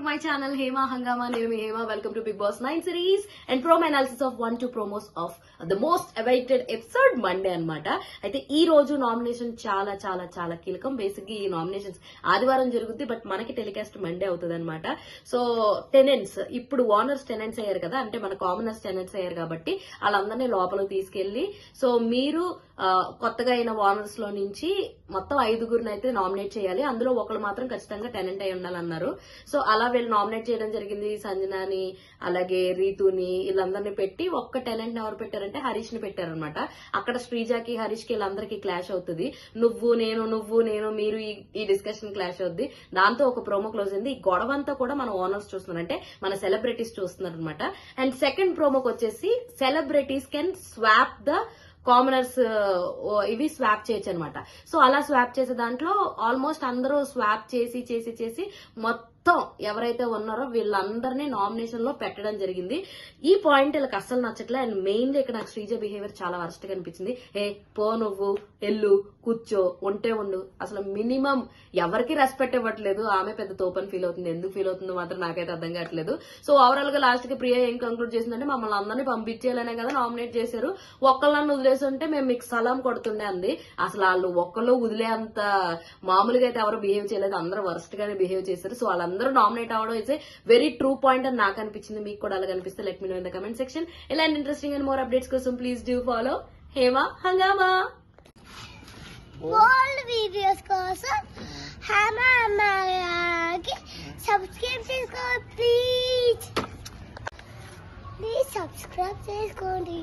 To my channel Hema Hungama నేను మీ Hema welcome to Bigg Boss nine series and prom analysis of one two promos of the most awaited episode Monday అన్నమాట. అయితే ఈ రోజు nomination చాలా చాలా చాలా కీలకం. బేసిక్ ఈ నామినేషన్స్ ఆదివారం జరుగుద్ది బట్ మనకి టెలికాస్ట్ మండే అవుతుంది అనమాట సో టెనెంట్స్ ఇప్పుడు ఓనర్స్ టెనెంట్స్ అయ్యారు కదా అంటే మన కామనర్స్ టెనెంట్స్ అయ్యారు కాబట్టి వాళ్ళందరినీ లోపలికి తీసుకెళ్ళి సో మీరు కొత్తగా అయిన ఓనర్స్లో నుంచి మొత్తం ఐదుగురిని అయితే నామినేట్ చేయాలి. అందులో ఒకరు మాత్రం ఖచ్చితంగా టెనెంట్ అయి ఉండాలన్నారు. సో అలా వీళ్ళు నామినేట్ చేయడం జరిగింది సంజనాని అలాగే రీతుని వీళ్ళందరినీ పెట్టి ఒక్క టాలెంట్ ఎవరు పెట్టారంటే హరీష్ని పెట్టారనమాట అక్కడ శ్రీజాకి హరీష్కి వీళ్ళందరికీ క్లాష్ అవుతుంది. నువ్వు నేను నువ్వు నేను మీరు ఈ- ఈ డిస్కషన్ క్లాష్ అవుద్ది. దాంతో ఒక ప్రోమో క్లోజ్ అయింది. ఈ గొడవ అంతా కూడా మన ఓనర్స్ చూస్తున్నారు. అంటే మన సెలబ్రిటీస్ చూస్తున్నారు అనమాట అండ్ సెకండ్ ప్రోమోకి వచ్చేసి celebrities can swap the commoners ఇవి స్వాప్ చేయొచ్చు అనమాట సో అలా స్వాప్ చేసే దాంట్లో ఆల్మోస్ట్ అందరూ స్వాప్ చేసి చేసి చేసి మొత్తం ఎవరైతే ఉన్నారో వీళ్ళందరినీ నామినేషన్లో పెట్టడం జరిగింది. ఈ పాయింట్ వీళ్ళకి అస్సలు నచ్చట్లే. అండ్ మెయిన్లీ ఇక్కడ నాకు శ్రీజ బిహేవియర్ చాలా వరస్ట్గా అనిపించింది. ఏ పో నువ్వు ఎల్లు కూర్చో ఉంటే ఉండు. అసలు మినిమం ఎవరికి రెస్పెక్ట్ ఇవ్వట్లేదు ఆమె పెద్ద తోపని ఫీల్ అవుతుంది. ఎందుకు ఫీల్ అవుతుందో మాత్రం నాకైతే అర్థం కావట్లేదు. సో ఓవరాల్గా లాస్ట్కి ప్రియా ఏం కంక్లూడ్ చేసిందంటే మమ్మల్ని అందరినీ పంపించేయాలనే కదా నామినేట్ చేశారు. ఒక్కళ్ళని వదిలేసి ఉంటే మేము మీకు సలాం కొడుతుండే అంది. అసలు వాళ్ళు ఒక్కళ్ళు వదిలే అంత మామూలుగా అయితే ఎవరు బిహేవ్ చేయలేదు. అందరూ వర్స్ట్ గానే బిహేవ్ చేశారు. సో వాళ్ళందరూ నామినేట్ అవ్వడం ఇట్స్ వెరీ ట్రూ పాయింట్ అని నాకు అనిపించింది. మీకు కూడా అలా కనిపిస్తే let me know in the comment section ఇలాంటి ఇంట్రెస్టింగ్ అండ్ మోర్ అప్డేట్స్ కోసం please do follow Hema Hungama? Old videos కోసం హేమా అమ్మాయికి సబ్స్క్రైబ్ చేసుకోండి ప్లీజ్ ప్లీజ్ సబ్స్క్రైబ్ చేసుకోండి.